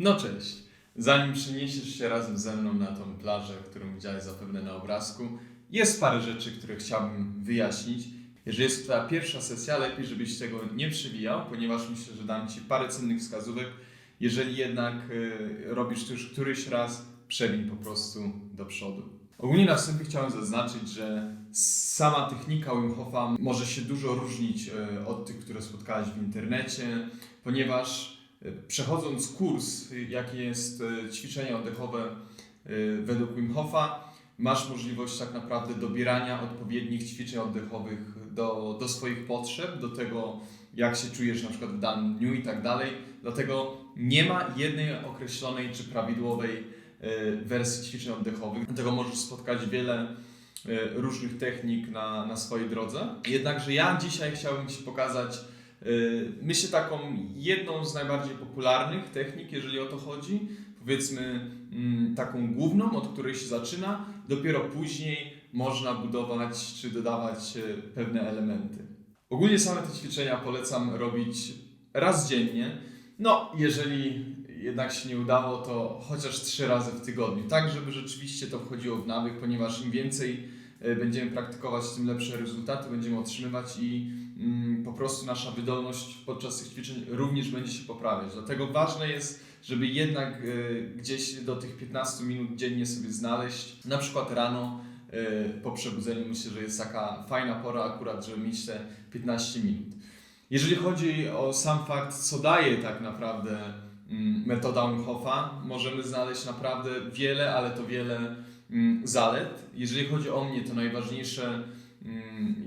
No cześć. Zanim przeniesiesz się razem ze mną na tą plażę, którą widziałeś zapewne na obrazku, jest parę rzeczy, które chciałbym wyjaśnić. Jeżeli jest to pierwsza sesja, lepiej żebyś tego nie przewijał, ponieważ myślę, że dam Ci parę cennych wskazówek. Jeżeli jednak y, robisz to już któryś raz, przewiń po prostu do przodu. Ogólnie na wstępie chciałem zaznaczyć, że sama technika Wim Hofa może się dużo różnić y, od tych, które spotkałeś w internecie, ponieważ przechodząc kurs, jaki jest y, ćwiczenia oddechowe y, według Wim Hofa, masz możliwość tak naprawdę dobierania odpowiednich ćwiczeń oddechowych do, do swoich potrzeb, do tego jak się czujesz na przykład w danym dniu i tak dalej. Dlatego nie ma jednej określonej czy prawidłowej y, wersji ćwiczeń oddechowych. Dlatego możesz spotkać wiele różnych technik na, na swojej drodze. Jednakże ja dzisiaj chciałbym Ci pokazać myślę taką jedną z najbardziej popularnych technik, jeżeli o to chodzi. Powiedzmy mm, taką główną, od której się zaczyna. Dopiero później można budować czy dodawać y, pewne elementy. Ogólnie same te ćwiczenia polecam robić raz dziennie. No, jeżeli jednak się nie udało, to chociaż trzy razy w tygodniu, tak żeby rzeczywiście to wchodziło w nawyk, ponieważ im więcej e, będziemy praktykować, tym lepsze rezultaty będziemy otrzymywać i po prostu nasza wydolność podczas tych ćwiczeń również będzie się poprawiać. Dlatego ważne jest, żeby jednak e, gdzieś do tych 15 minut dziennie sobie znaleźć, na przykład rano e, po przebudzeniu myślę, że jest taka fajna pora akurat, żeby mieć te 15 minut. Jeżeli chodzi o sam fakt, co daje tak naprawdę mm, metoda Wim Hofa, możemy znaleźć naprawdę wiele, ale to wiele mm, zalet. Jeżeli chodzi o mnie, to najważniejsze, mm,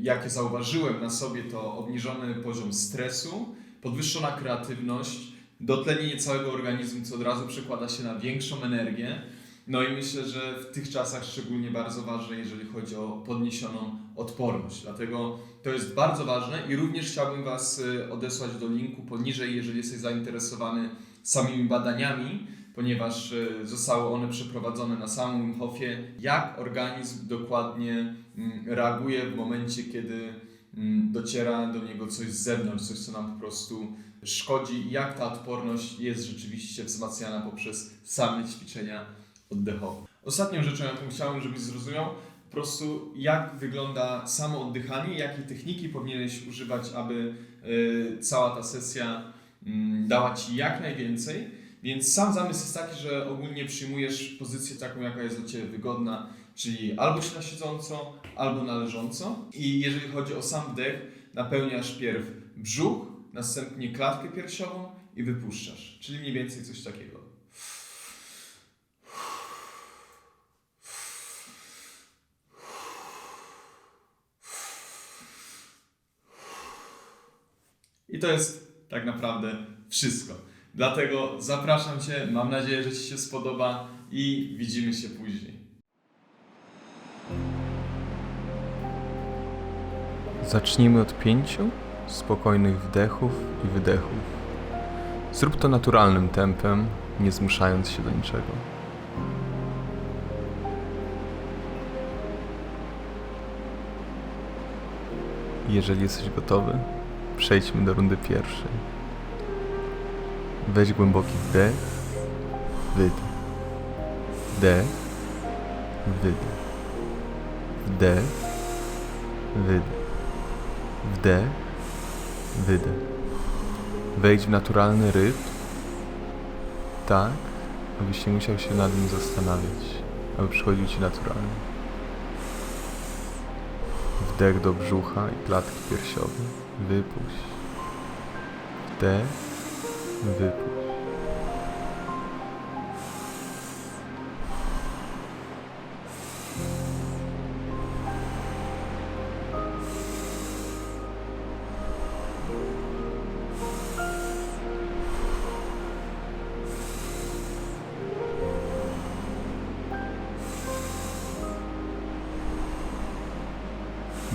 jakie zauważyłem na sobie, to obniżony poziom stresu, podwyższona kreatywność, dotlenienie całego organizmu, co od razu przekłada się na większą energię. No i myślę, że w tych czasach szczególnie bardzo ważne, jeżeli chodzi o podniesioną odporność. Dlatego to jest bardzo ważne i również chciałbym Was y, odesłać do linku poniżej, jeżeli jesteś zainteresowany samymi badaniami, ponieważ y, zostały one przeprowadzone na samym Hofie, jak organizm dokładnie mm, reaguje w momencie, kiedy mm, dociera do niego coś z zewnątrz, coś co nam po prostu szkodzi jak ta odporność jest rzeczywiście wzmacniana poprzez same ćwiczenia oddechowe. Ostatnią rzeczą, jaką chciałem, żebyś zrozumiał, po prostu jak wygląda samo oddychanie, jakie techniki powinieneś używać, aby y, cała ta sesja mm, dała Ci jak najwięcej. Więc sam zamysł jest taki, że ogólnie przyjmujesz pozycję taką, jaka jest dla Ciebie wygodna, czyli albo się na siedząco, albo na leżąco. I jeżeli chodzi o sam wdech, napełniasz pierw brzuch, następnie klatkę piersiową i wypuszczasz. Czyli mniej więcej coś takiego. I to jest tak naprawdę wszystko. Dlatego zapraszam Cię, mam nadzieję, że Ci się spodoba i widzimy się później. Zacznijmy od pięciu spokojnych wdechów i wydechów. Zrób to naturalnym tempem, nie zmuszając się do niczego. Jeżeli jesteś gotowy, przejdźmy do rundy pierwszej. Weź głęboki wdech, wydech. Wdech, wydech. Wdech, wydech. Wdech, wydech. Wejdź w naturalny rytm, tak, abyś nie musiał się nad nim zastanawiać, aby przychodził ci naturalnie. Wdech do brzucha i klatki piersiowej. Wypuść. Wdech, wypuść.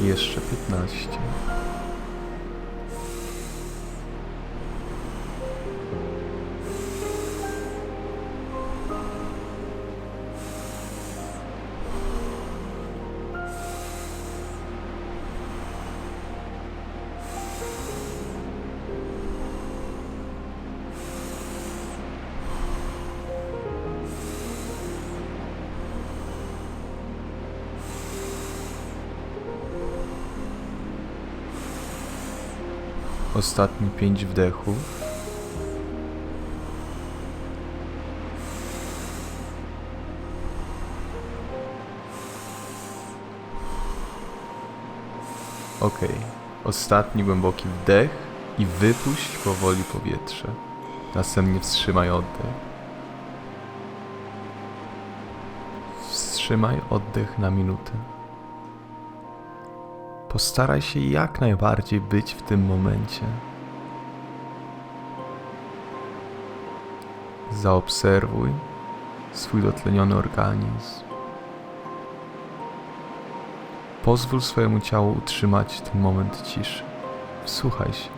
jeszcze 15. Ostatni pięć wdechów. Ok, ostatni głęboki wdech i wypuść powoli powietrze. Następnie wstrzymaj oddech. Wstrzymaj oddech na minutę. Postaraj się jak najbardziej być w tym momencie. Zaobserwuj swój dotleniony organizm. Pozwól swojemu ciału utrzymać ten moment ciszy. Wsłuchaj się.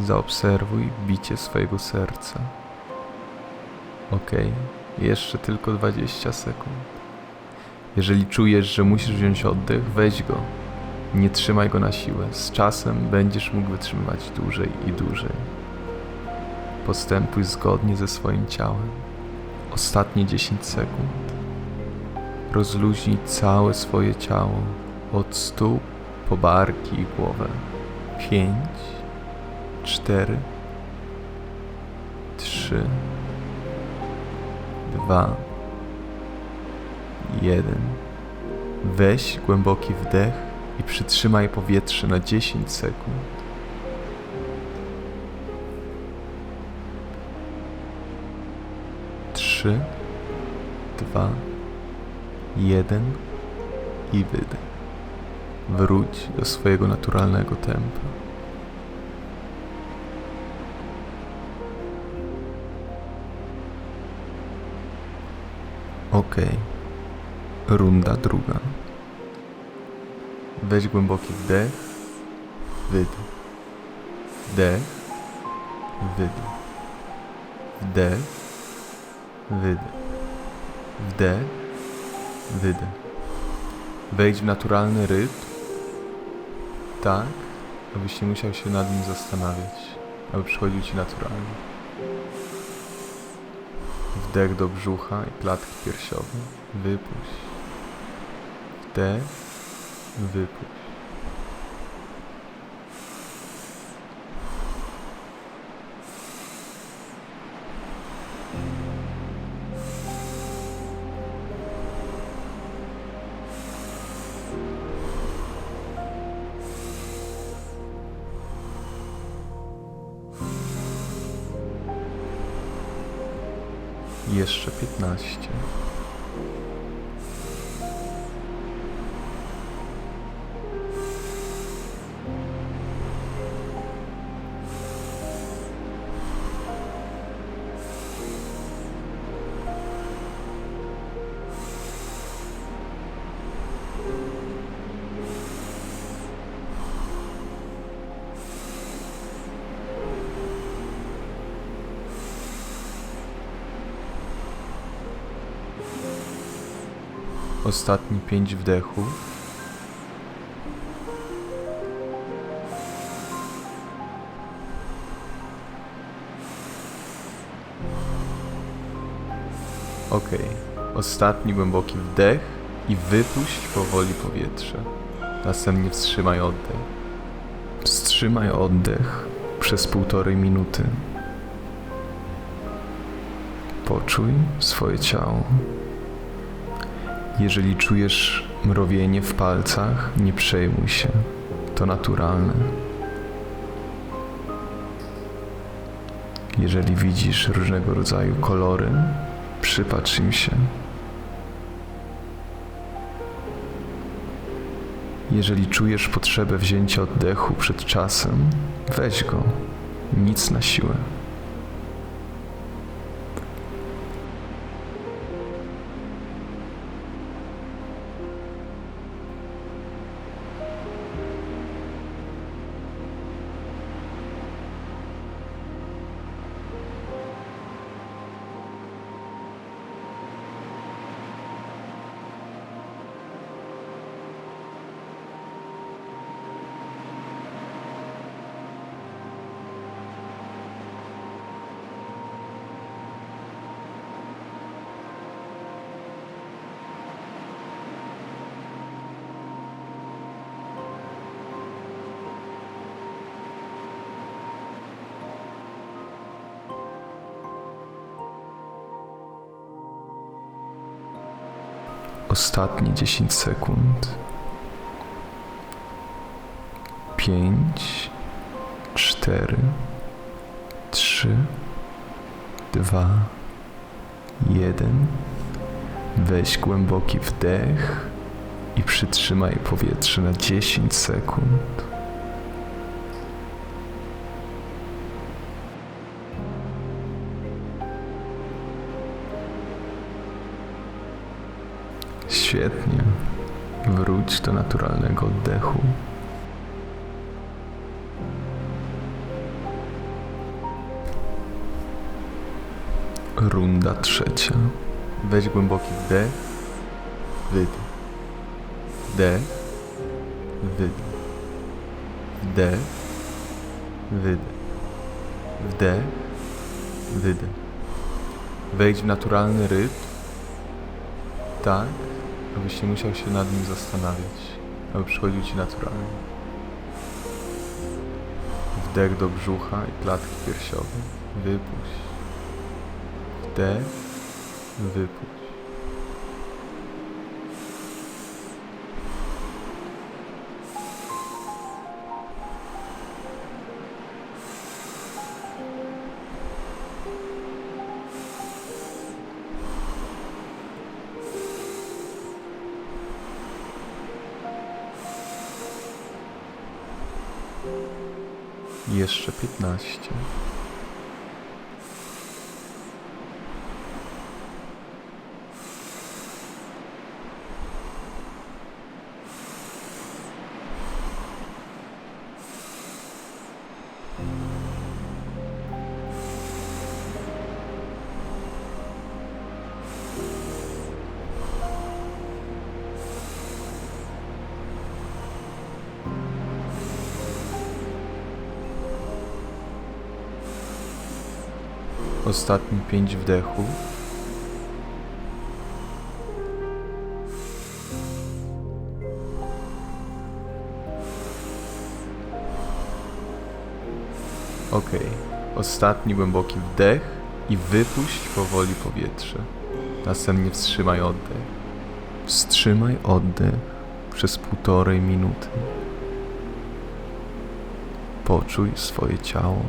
Zaobserwuj bicie swojego serca. Ok, jeszcze tylko 20 sekund. Jeżeli czujesz, że musisz wziąć oddech, weź go. Nie trzymaj go na siłę. Z czasem będziesz mógł wytrzymywać dłużej i dłużej. Postępuj zgodnie ze swoim ciałem. Ostatnie 10 sekund. Rozluźnij całe swoje ciało, od stóp po barki i głowę. 5, 4, 3, 2, 1. Weź głęboki wdech i przytrzymaj powietrze na 10 sekund. Trzy, dwa, jeden i wydech. Wróć do swojego naturalnego tempa. Ok. Runda druga. Weź głęboki wdech, wydech. Wdech, wydech. Wdech, wydech. Wdech, wydech. Wejdź w naturalny rytm, tak, abyś nie musiał się nad nim zastanawiać, aby przychodził ci naturalnie. Wdech do brzucha i klatki piersiowej. Wypuść. Wdech, wypuść. Jeszcze piętnaście. Ostatni pięć wdechów. Ok. Ostatni głęboki wdech i wypuść powoli powietrze. Następnie wstrzymaj oddech. Wstrzymaj oddech przez półtorej minuty. Poczuj swoje ciało. Jeżeli czujesz mrowienie w palcach, nie przejmuj się. To naturalne. Jeżeli widzisz różnego rodzaju kolory, przypatrz im się. Jeżeli czujesz potrzebę wzięcia oddechu przed czasem, weź go. Nic na siłę. Ostatnie 10 sekund. 5, 4, 3, 2, 1. Weź głęboki wdech i przytrzymaj powietrze na 10 sekund. Świetnie. Wróć do naturalnego oddechu. Runda trzecia. Weź głęboki wdech, wydech. Wdech, wydech. Wdech, wydech. Wdech, wydech. Wejdź w naturalny rytm, tak, abyś nie musiał się nad nim zastanawiać, aby przychodził ci naturalnie. Wdech do brzucha i klatki piersiowej. Wypuść. Wdech, wypuść. Jeszcze piętnaście. Ostatnie pięć wdechów. Ok. Ostatni głęboki wdech i wypuść powoli powietrze. Następnie wstrzymaj oddech. Wstrzymaj oddech przez półtorej minuty. Poczuj swoje ciało.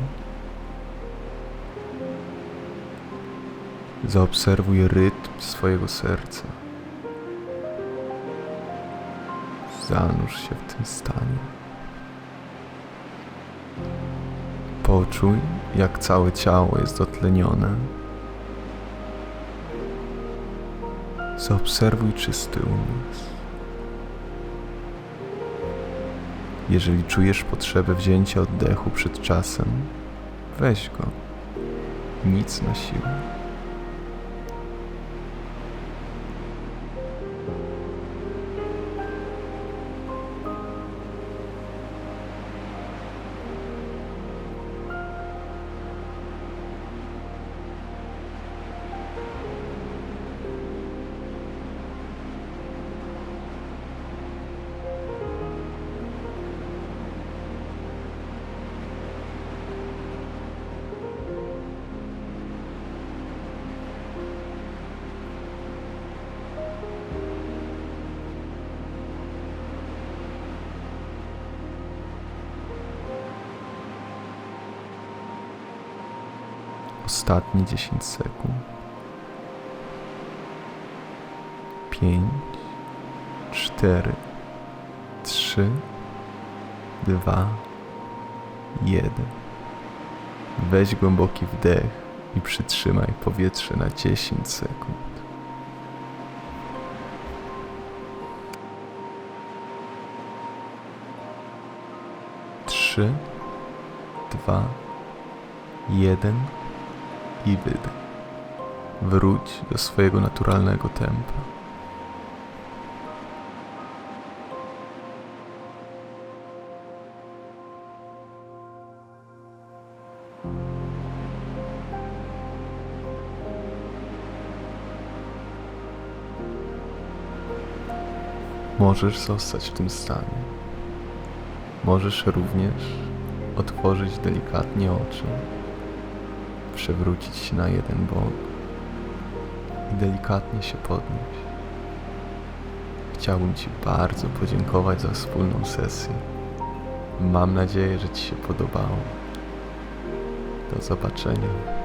Zaobserwuj rytm swojego serca. Zanurz się w tym stanie. Poczuj, jak całe ciało jest dotlenione. Zaobserwuj czysty umysł. Jeżeli czujesz potrzebę wzięcia oddechu przed czasem, weź go. Nic na siłę. Ostatnie 10 sekund. 5, 4, 3, 2, 1. Weź głęboki wdech i przytrzymaj powietrze na 10 sekund. Trzy, dwa, jeden i wydech. Wróć do swojego naturalnego tempa. Możesz zostać w tym stanie. Możesz również otworzyć delikatnie oczy przewrócić się na jeden bok i delikatnie się podnieść. chciałbym Ci bardzo podziękować za wspólną sesję. Mam nadzieję, że Ci się podobało. Do zobaczenia.